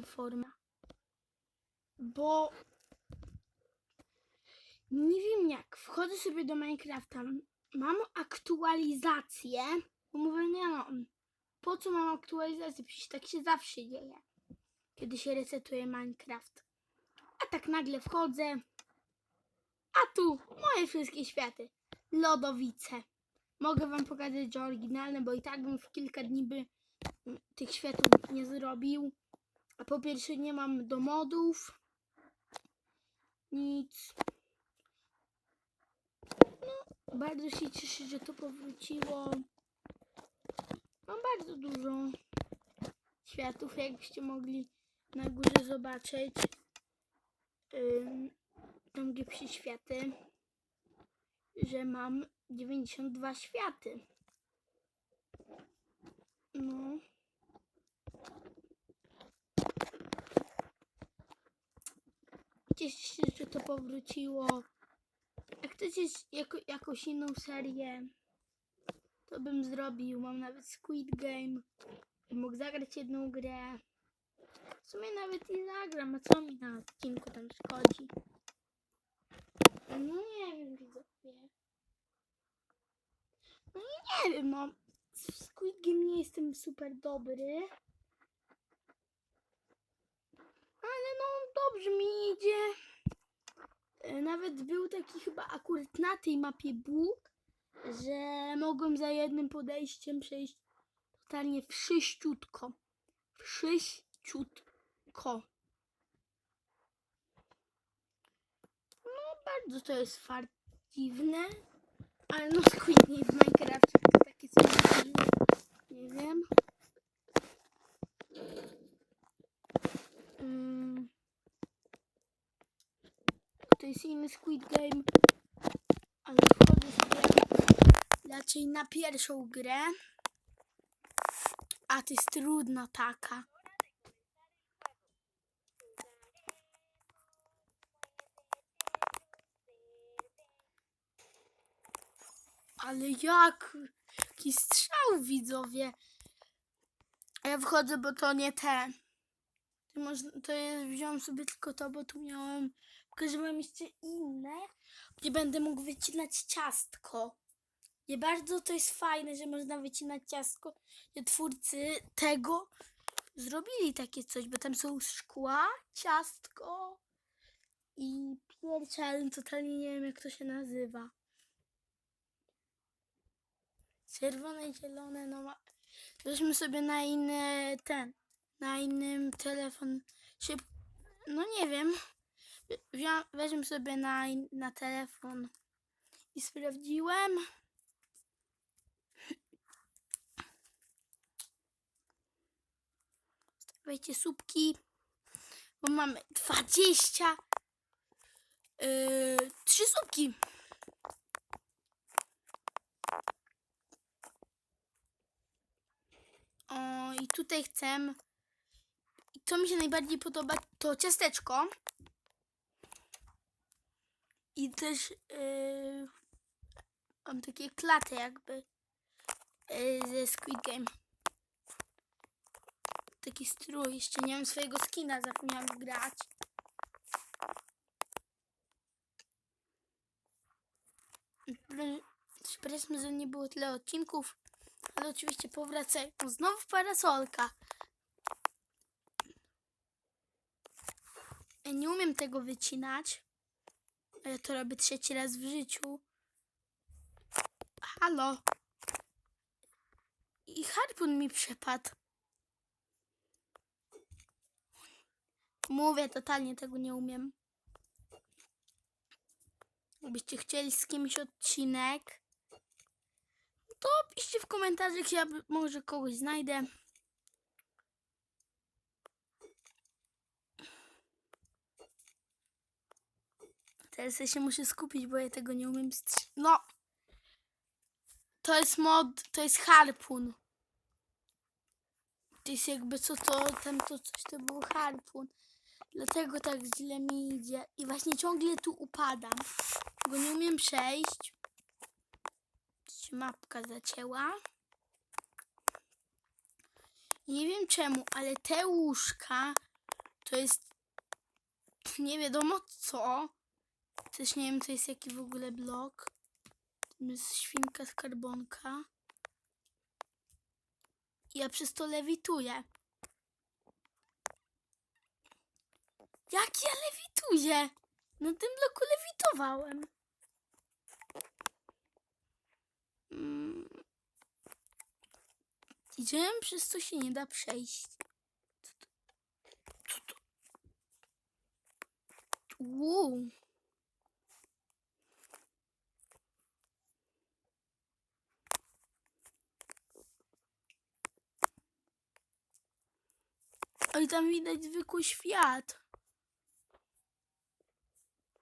informacja. Bo nie wiem jak, wchodzę sobie do Minecrafta, mam aktualizację, bo mówię, nie no, po co mam aktualizację, przecież tak się zawsze dzieje, kiedy się resetuje Minecraft. A tak nagle wchodzę, a tu moje wszystkie światy, lodowice. Mogę wam pokazać, że oryginalne, bo i tak bym w kilka dni by mm, tych światów nie zrobił. A po pierwsze nie mam do modów. Nic. No, bardzo się cieszę, że to powróciło. Mam bardzo dużo światów, jakbyście mogli na górze zobaczyć. Ym, tam gdzie przy światy, że mam 92 światy. No. Cieszę się, że to powróciło. Jak chcecie jako, jakąś inną serię, to bym zrobił. Mam nawet Squid Game. Mógł zagrać jedną grę. W sumie nawet i zagram, a co mi na odcinku tam szkodzi? No nie wiem, widzowie. No nie wiem, no. W Squid Game nie jestem super dobry. Ale no, dobrze mi idzie. E, Nawet był taki chyba akurat na tej mapie Bóg, że mogłem za jednym podejściem przejść totalnie wszyściutko. Wszyściutko. No, bardzo to jest fart dziwne. Ale no Squid w Minecraft takie coś dziwne. Nie wiem. Ym. Inny Squid Game. Ale wchodzę sobie raczej na pierwszą grę. A to jest trudna taka. Ale jak? Jaki strzał widzowie. Ja wchodzę, bo to nie te. To, to jest, wziąłem sobie tylko to, bo tu miałem. Pokażę jeszcze inne, gdzie będę mógł wycinać ciastko. Nie bardzo to jest fajne, że można wycinać ciastko. Że twórcy tego zrobili takie coś, bo tam są szkła, ciastko i pierwsze, ale totalnie nie wiem jak to się nazywa. Czerwone zielone, no ma... Weźmy sobie na inny ten, na innym telefon. No nie wiem. Wziąłem, weźmy sobie na, na telefon i sprawdziłem. Stawiajcie słupki, bo mamy 20. Yy, słupki. O, i tutaj chcę. I co mi się najbardziej podoba, to ciasteczko. I też yy, mam takie klaty jakby yy, ze Squid Game. Taki strój. Jeszcze nie mam swojego skina, zapomniałam grać. Przepraszam, że nie było tyle odcinków, ale oczywiście powracają. Znowu parasolka. Ja nie umiem tego wycinać. Ja to robię trzeci raz w życiu. Halo. I harpun mi przepadł. Mówię, totalnie tego nie umiem. Jakbyście chcieli z kimś odcinek, to piszcie w komentarzach, ja może kogoś znajdę. Teraz ja się muszę skupić, bo ja tego nie umiem strzy- No! To jest mod, to jest harpun. To jest jakby co to, tam to coś to był harpun. Dlatego tak źle mi idzie. I właśnie ciągle tu upadam. Bo nie umiem przejść. Się mapka zacięła. Nie wiem czemu, ale te łóżka To jest nie wiadomo co. Też nie wiem, to jest jaki w ogóle blok. To jest świnka skarbonka. Ja przez to lewituję. Jak ja lewituję? Na tym bloku lewitowałem. Mm. Idziemy przez co się nie da przejść. Co to? Co to? Wow. Oj, tam widać zwykły świat.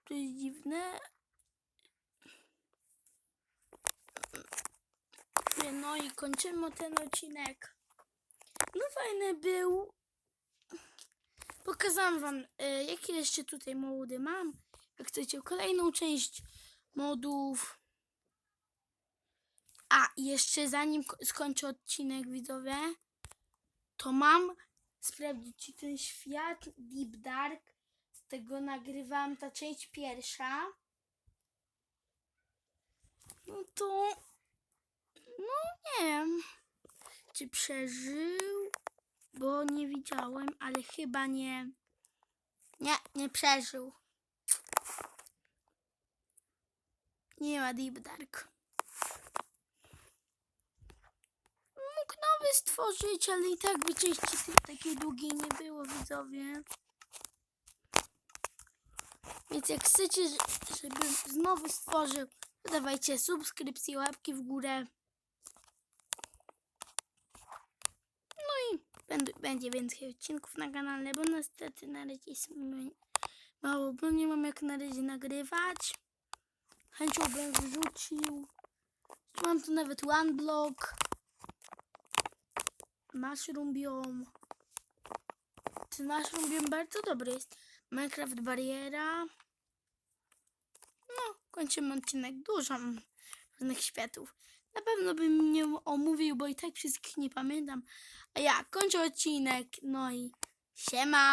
To jest dziwne. No i kończymy ten odcinek. No fajny był. Pokazałam wam, e, jakie jeszcze tutaj mody mam. Jak chcecie kolejną część modów. A, jeszcze zanim ko- skończę odcinek, widzowie, to mam sprawdzić, ten świat Deep Dark, z tego nagrywam ta część pierwsza. No to, no nie wiem, czy przeżył, bo nie widziałem, ale chyba nie, nie, nie przeżył. Nie ma Deep Dark. Nowy stworzyć, ale i tak by takiej długiej nie było, widzowie. Więc jak chcecie, ż- żeby znowu stworzył, to dawajcie subskrypcje, łapki w górę. No i będę, będzie więcej odcinków na kanale, bo niestety na razie jest mało, bo nie mam jak na razie nagrywać. Chęcią bym wrzucił. Mam tu nawet one block. Mushroom biome. Ten mushroom biome bardzo dobry jest. Minecraft bariera. No, kończymy odcinek. Dużo różnych światów. Na pewno bym nie omówił, bo i tak wszystkich nie pamiętam. A ja kończę odcinek. No i siema.